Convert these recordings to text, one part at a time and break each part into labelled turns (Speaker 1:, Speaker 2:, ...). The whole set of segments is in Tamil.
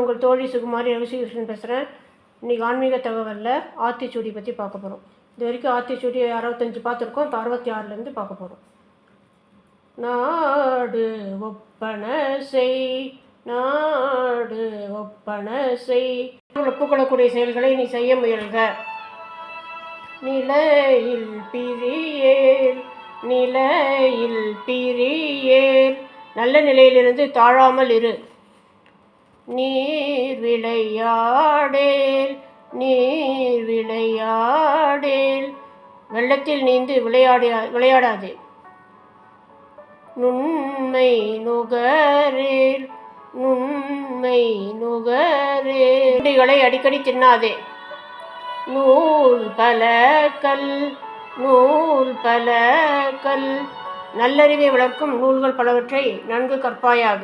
Speaker 1: உங்கள் தோழி சுகுமாரி ரவிசிகிருஷ்ணன் பேசுகிறேன் இன்றைக்கி ஆன்மீக தகவலில் ஆத்திச்சூடி பற்றி பார்க்க போகிறோம் இது வரைக்கும் ஆத்திச்சூடி அறுபத்தஞ்சு பார்த்துருக்கோம். இப்போ அறுபத்தி ஆறுலேருந்து பார்க்க போகிறோம் நாடு ஒப்பன செய் நாடு ஒப்பன செய். ஒப்புக்கொள்ளக்கூடிய செயல்களை நீ செய்ய முயல்க. நிலையில் பிரியேல் நிலையில் பிரியேல். நல்ல நிலையிலிருந்து தாழாமல் இரு. நீர் விளையாடேல் நீர் விளையாடேல் வெள்ளத்தில் நீந்து விளையாடியா விளையாடாதே. நுண்மை நுகரேல் நுண்மை நுகரேடிகளை அடிக்கடி தின்னாதே. நூல் பல கல் நூல் பல கல். நல்லறிவை வளர்க்கும் நூல்கள் பலவற்றை நன்கு கற்பாயாக.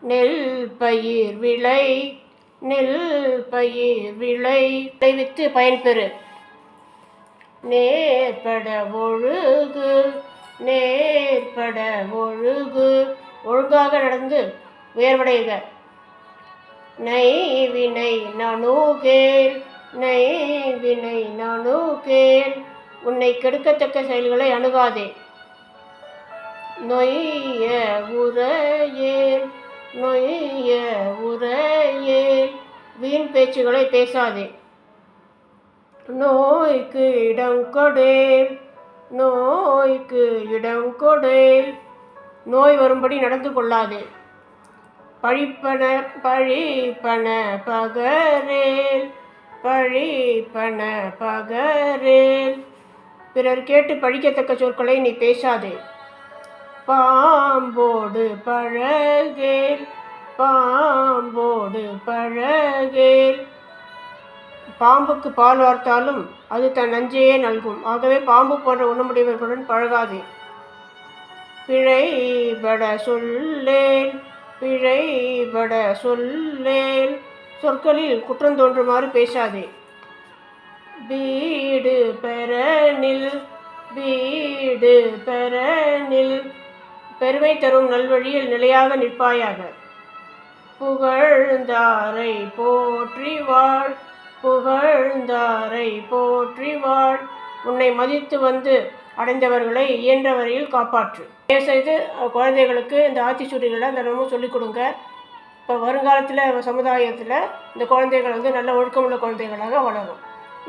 Speaker 1: நெல் பயிர் விளை நெல் பயிர் விளை. விளைவித்து பயன்பெறு. நேர்பட ஒழுகு நேர்பட ஒழுகு. ஒழுங்காக நடந்து உயர்வடைக. நைவினை நணுகேல் நைவினை நணுகேல் உன்னை கெடுக்கத்தக்க செயல்களை அணுகாதே. நொய்ய உரையேல் நொய்ய உரையே. வீண் பேச்சுகளை பேசாதே. நோய்க்கு இடம் கொடேல் நோய்க்கு இடம் கொடேல் நோய் வரும்படி நடந்து கொள்ளாதே. பழிப்பன பழிப்பன பகரேல். பழிப்பன பகரேல். பிறர் கேட்டு பழிக்கத்தக்க சொற்களை நீ பேசாதே. பாம்போ பழகேல் பாம்போடு பழகேல். பாம்புக்கு பால் வார்த்தாலும் அது தன் நஞ்சையே நல்கும். ஆகவே பாம்பு போன்ற உணமுடையவர்களுடன் பழகாதே. பிழைபட சொல்லேன் பிழைபட சொல்லேன் சொற்களில் குற்றம் தோன்றுமாறு பேசாதே. வீடு பெறனில் வீடு பெறனில் பெருமை தரும் நல்வழியில் நிலையாக நிற்பாயாக. புகழ்ந்தாரை போற்றி வாழ் புகழ்ந்தாரை போற்றி வாழ். உன்னை மதித்து வந்து அடைந்தவர்களை இயன்ற வரையில் காப்பாற்று. தயவுசெய்து குழந்தைகளுக்கு இந்த ஆத்திச்சூடிகளை தினமும் சொல்லிக் கொடுங்க. இப்போ வருங்காலத்தில் சமுதாயத்தில் இந்த குழந்தைகள் வந்து நல்ல ஒழுக்கமுள்ள குழந்தைகளாக வளரும்.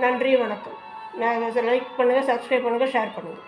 Speaker 1: நன்றி வணக்கம். நான் லைக் பண்ணுங்கள் சப்ஸ்கிரைப் பண்ணுங்கள் ஷேர் பண்ணுங்கள்